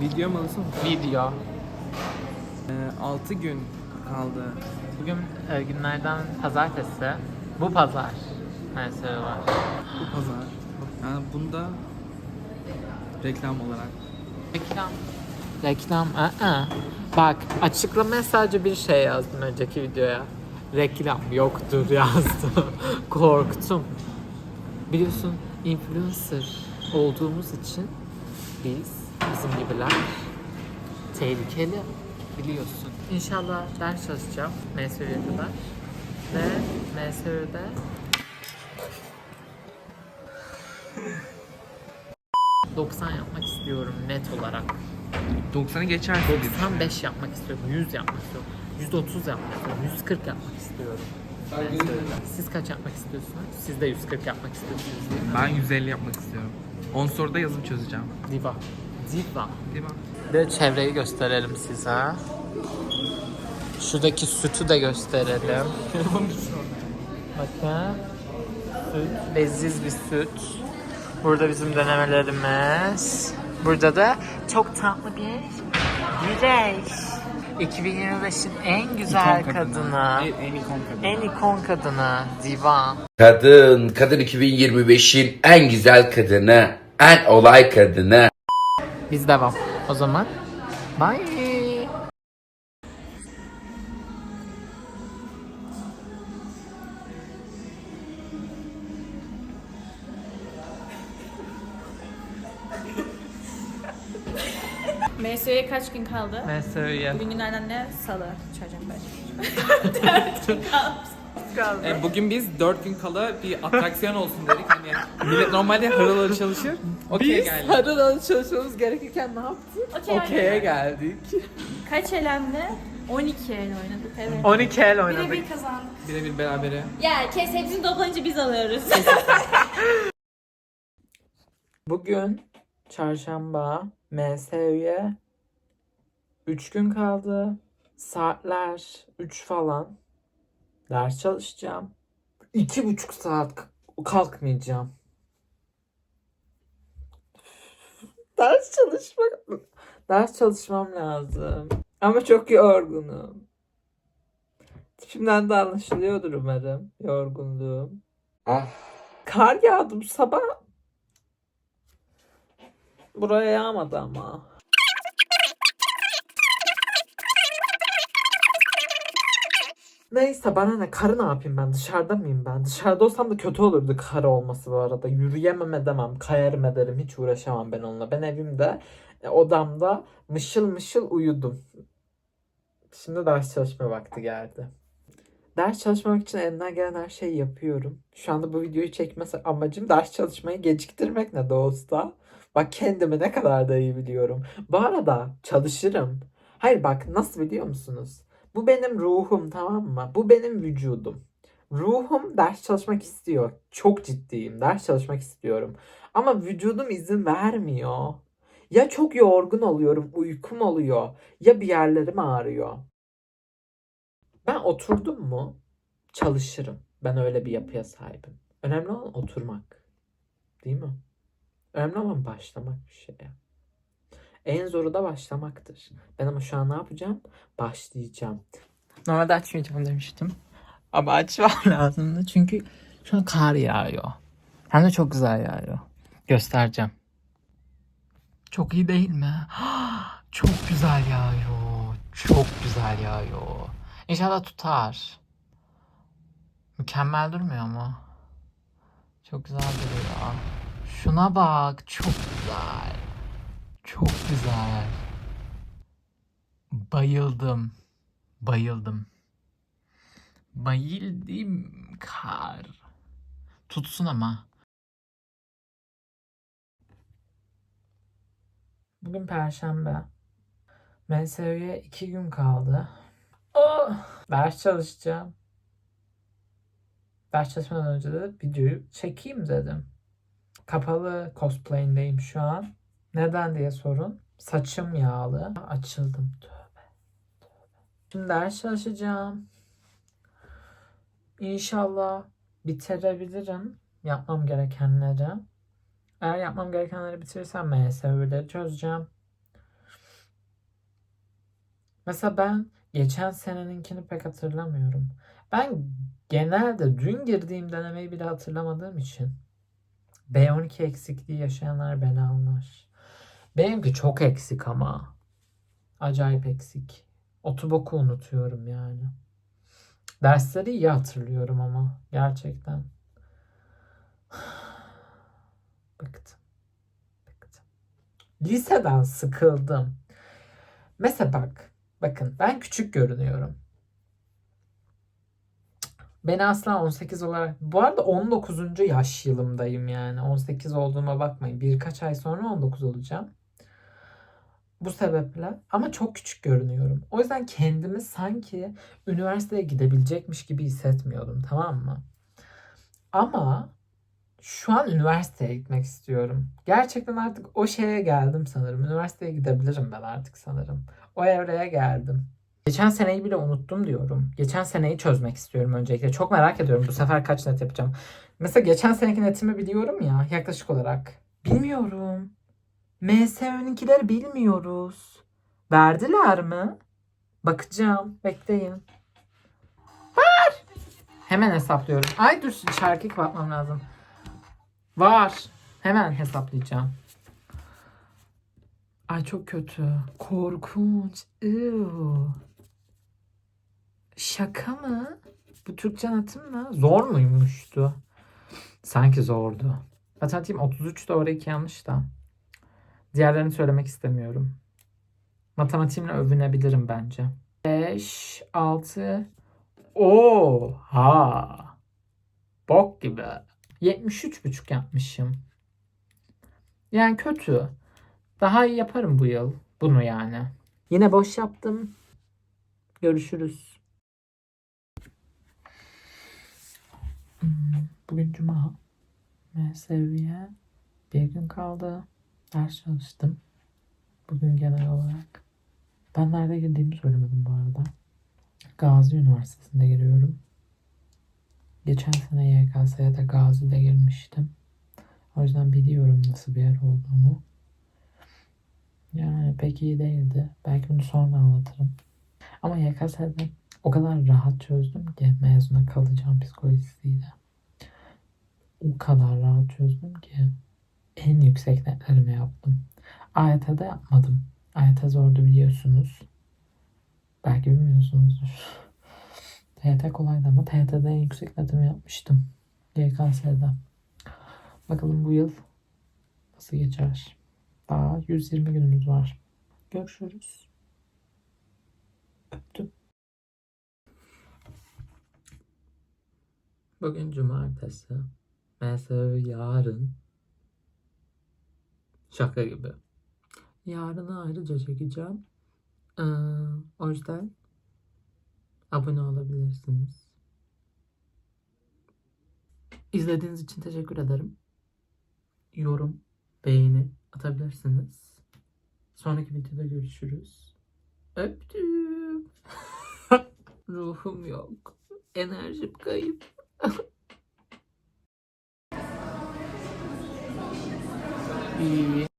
Video mu alıyorsun? Video. 6 gün kaldı. Bugün e, günlerden pazartesi. Bu pazar. Mesela var. Bu pazar. Yani bunda reklam olarak. Reklam. Reklam. Aa. Bak açıklamaya sadece bir şey yazdım önceki videoya. Reklam yoktur yazdım. Korktum. Biliyorsun influencer olduğumuz için biz bizim gibiler tehlikeli biliyorsun. İnşallah ders çalışacağım MSÜ'ye kadar. Ve MSÜ'de ...90 yapmak istiyorum net olarak. 90'ı geçersin. 95 yapmak istiyorum, 100 yapmak istiyorum, 130 yapmak istiyorum, 140 yapmak istiyorum. Siz kaç yapmak istiyorsunuz? Siz de 140 yapmak istiyorsunuz değil mi? Ben 150 yapmak istiyorum. 10 soruda yazım çözeceğim. Diva. Bir de çevreyi gösterelim size. Şuradaki sütü de gösterelim. Bakın. Süt. Leziz bir süt. Burada bizim denemelerimiz. Burada da çok tatlı bir güreş. 2025'in en güzel kadını. En, en ikon kadını. En ikon kadını. Diva. Kadın, kadın 2025'in en güzel kadını, en olay kadını. Biz devam. O zaman. Bye. MSU'ya kaç gün kaldı? Mesut'ya. Bugün günlerden ne? Salı. Çocuğum ben. E, bugün biz 4 gün kala bir atraksiyon olsun dedik. Hani millet normalde harıl harıl çalışır. Okey geldik. Harıl çalışmamız gerekirken ne yaptık? Okey. Okey'e geldik. Kaç elemle? 12 el oynadık. Evet. 12 el oynadık. bir kazandık. Birebir berabere. Ya kes hepsini toplayınca biz alıyoruz. Bugün çarşamba MSÜ'ye 3 gün kaldı. Saatler 3 falan. Ders çalışacağım. 2,5 saat kalkmayacağım. Ders çalışmak Ders çalışmam lazım. Ama çok yorgunum. Tipimden de anlaşılıyordur umarım yorgunluğum. Ah. Kar yağdı bu sabah. Buraya yağmadı ama. Neyse bana ne? Karı ne yapayım ben? Dışarıda mıyım ben? Dışarıda olsam da kötü olurdu kar olması bu arada. Yürüyemem edemem. Kayarım ederim. Hiç uğraşamam ben onunla. Ben evimde e, odamda mışıl mışıl uyudum. Şimdi ders çalışma vakti geldi. Ders çalışmak için elimden gelen her şeyi yapıyorum. Şu anda bu videoyu çekmesi amacım ders çalışmayı geciktirmek ne de olsa. Bak kendimi ne kadar da iyi biliyorum. Bu arada çalışırım. Hayır bak nasıl biliyor musunuz bu benim ruhum tamam mı? Bu benim vücudum. Ruhum ders çalışmak istiyor. Çok ciddiyim. Ders çalışmak istiyorum. Ama vücudum izin vermiyor. Ya çok yorgun oluyorum, uykum oluyor. Ya bir yerlerim ağrıyor. Ben oturdum mu çalışırım. Ben öyle bir yapıya sahibim. Önemli olan oturmak. Değil mi? Önemli olan başlamak bir şeye. En zoru da başlamaktır. Ben ama şu an ne yapacağım? Başlayacağım. Normalde açmayacağım demiştim. Ama açmam lazımdı çünkü şu an kar yağıyor. Hem de çok güzel yağıyor. Göstereceğim. Çok iyi değil mi? Çok güzel yağıyor. Çok güzel yağıyor. İnşallah tutar. Mükemmel durmuyor mu? Çok güzel duruyor. Şuna bak. Çok güzel. Çok güzel. Bayıldım. Bayıldım. Bayıldım kar. Tutsun ama. Bugün perşembe. MSÜ'ye iki gün kaldı. Oh! Ders çalışacağım. Ders çalışmadan önce de videoyu çekeyim dedim. Kapalı cosplay'indeyim şu an. Neden diye sorun. Saçım yağlı. Açıldım. Tövbe. Tövbe. Şimdi ders çalışacağım. İnşallah bitirebilirim yapmam gerekenleri. Eğer yapmam gerekenleri bitirirsem MSÜ'leri çözeceğim. Mesela ben geçen seneninkini pek hatırlamıyorum. Ben genelde dün girdiğim denemeyi bile hatırlamadığım için B12 eksikliği yaşayanlar beni anlar. Benimki çok eksik ama. Acayip eksik. Otuboku unutuyorum yani. Dersleri iyi hatırlıyorum ama gerçekten. Bıktım. Bıktım. Liseden sıkıldım. Mesela bak. Bakın ben küçük görünüyorum. Beni asla 18 olarak... Bu arada 19. yaş yılımdayım yani. 18 olduğuma bakmayın. Birkaç ay sonra 19 olacağım. Bu sebeple ama çok küçük görünüyorum. O yüzden kendimi sanki üniversiteye gidebilecekmiş gibi hissetmiyordum tamam mı? Ama şu an üniversiteye gitmek istiyorum. Gerçekten artık o şeye geldim sanırım. Üniversiteye gidebilirim ben artık sanırım. O evreye geldim. Geçen seneyi bile unuttum diyorum. Geçen seneyi çözmek istiyorum öncelikle. Çok merak ediyorum bu sefer kaç net yapacağım. Mesela geçen seneki netimi biliyorum ya yaklaşık olarak. Bilmiyorum. MSÖ'nünkileri bilmiyoruz. Verdiler mi? Bakacağım. Bekleyin. Var. Hemen hesaplıyorum. Ay dur şarkı kapatmam lazım. Var. Hemen hesaplayacağım. Ay çok kötü. Korkunç. Ew. Şaka mı? Bu Türkçe netim mi? Zor muymuştu? Sanki zordu. Matematiğim 33 doğru 2 yanlış da. Diğerlerini söylemek istemiyorum. Matematiğimle övünebilirim bence. 5, 6, Oha! Bok gibi. 73,5 yapmışım. Yani kötü. Daha iyi yaparım bu yıl. Bunu yani. Yine boş yaptım. Görüşürüz. Bugün cuma. Ve seviye bir gün kaldı. Ders çalıştım. Bugün genel olarak. Ben nerede girdiğimi söylemedim bu arada. Gazi Üniversitesi'nde giriyorum. Geçen sene YKS'ye de Gazi'de girmiştim. O yüzden biliyorum nasıl bir yer olduğunu. Yani pek iyi değildi. Belki bunu sonra anlatırım. Ama YKS'de o kadar rahat çözdüm ki mezuna kalacağım psikolojisiyle. O kadar rahat çözdüm ki en yüksek netlerimi yaptım. AYT'de yapmadım. AYT zordu biliyorsunuz. Belki bilmiyorsunuzdur. TYT kolaydı ama TYT'de en yüksek netimi yapmıştım. YKS'de. Bakalım bu yıl nasıl geçer. Daha 120 günümüz var. Görüşürüz. Öptüm. Bugün cumartesi. Mesela yarın. Şaka gibi. Yarını ayrıca çekeceğim. Ee, o yüzden abone olabilirsiniz. İzlediğiniz için teşekkür ederim. Yorum, beğeni atabilirsiniz. Sonraki videoda görüşürüz. Öptüm. Ruhum yok. Enerjim kayıp. İyi.